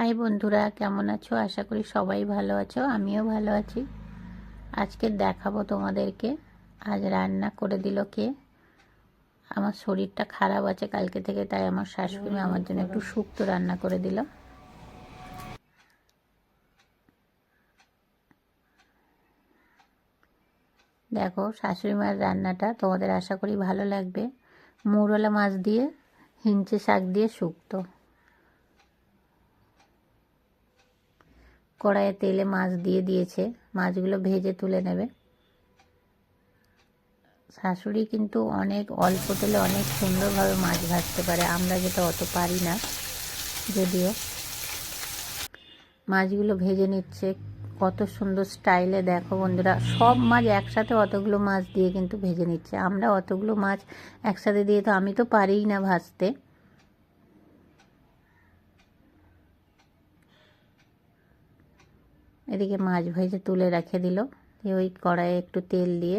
High বন্ধুরা, কেমন আছো? আশা করি সবাই ভালো আছো, আমিও ভালো আছি। আজকে দেখাবো তোমাদেরকে, আজ রান্না করে দিল কে? আমার শরীরটা খারাপ আছে কালকে থেকে, তাই আমার শাশুড়ি আমার জন্য একটু শুক্তো রান্না করে দিল। দেখো, শাশুড়ি মায়ের রান্নাটা তোমাদের আশা করি ভালো লাগবে। মৌরলা মাছ দিয়ে হিঞ্চে শাক দিয়ে শুক্তো। কড়াইয়ে তেলে মাছ দিয়ে দিয়েছে। মাছগুলো ভেজে তুলে নেবে। শাশুড়ি কিন্তু অনেক অল্প তেলে অনেক সুন্দরভাবে মাছ ভাজতে পারে। আমরা যেটা অত পারি না, যদিও। মাছগুলো ভেজে নিচ্ছে। কত সুন্দর স্টাইলে দেখো বন্ধুরা, সব মাছ একসাথে অতগুলো মাছ দিয়ে কিন্তু ভেজে নিচ্ছে। আমরা অতগুলো মাছ একসাথে দিয়ে তো আমি তো পারিই না ভাজতে। এদিকে মাছ ভেজে তুলে রেখে দিল। দিয়ে ওই কড়াইয়ে একটু তেল দিয়ে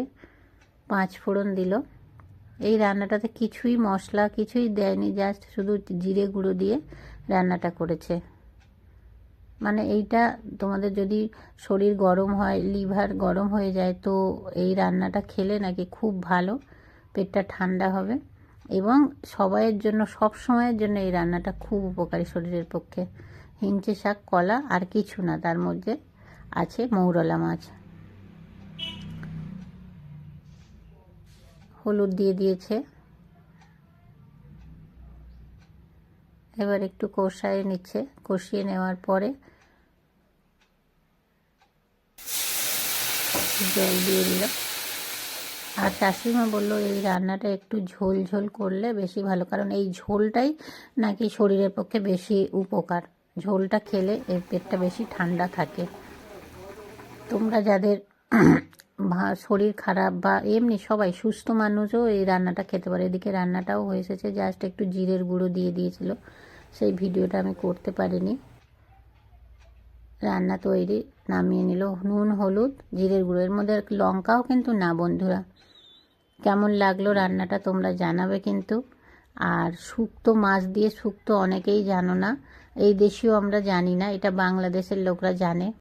পাঁচ ফোড়ন দিল। এই রান্নাটাতে কিছুই মশলা কিছুই দেয়নি, জাস্ট শুধু জিরে গুঁড়ো দিয়ে রান্নাটা করেছে। মানে এইটা তোমাদের যদি শরীর গরম হয়, লিভার গরম হয়ে যায়, তো এই রান্নাটা খেলে নাকি খুব ভালো, পেটটা ঠান্ডা হবে। এবং সবাইয়ের জন্য, সব সময়ের জন্য এই রান্নাটা খুব উপকারী শরীরের পক্ষে। হিঞ্চে শাক, কলা আর কিছু না, তার মধ্যে আছে, মৌরলা মাছ। হলুদ দিয়ে দিয়েছে। এবার একটু কষায় নিচ্ছে। কষিয়ে নেওয়ার পরে জল দিয়ে দিল। আর শাশুড়িমা বলল, এই রান্নাটা একটু ঝোল ঝোল করলে বেশি ভালো। কারণ এই ঝোলটাই নাকি শরীরের পক্ষে বেশি উপকার। ঝোলটা খেলে এর পেটটা বেশি ঠান্ডা থাকে। তোমরা যাদের শরীর খারাপ বা এমনি সবাই সুস্থ মানুষও এই রান্নাটা খেতে পারে। এদিকে রান্নাটাও হয়ে এসেছে। জাস্ট একটু জিরের গুঁড়ো দিয়ে দিয়েছিল। সেই ভিডিওটা আমি করতে পারিনি। রান্না তৈরি, নামিয়ে নিল। নুন, হলুদ, জিরের গুঁড়ো। এর মধ্যে লঙ্কাও কিন্তু না, বন্ধুরা। কেমন লাগল রান্নাটা তোমরা জানাবে কিন্তু। আর শুক্তো মাছ দিয়ে শুক্তো অনেকেই জানো না। এই দেশেও আমরা জানি না। এটা বাংলাদেশের লোকরা জানে।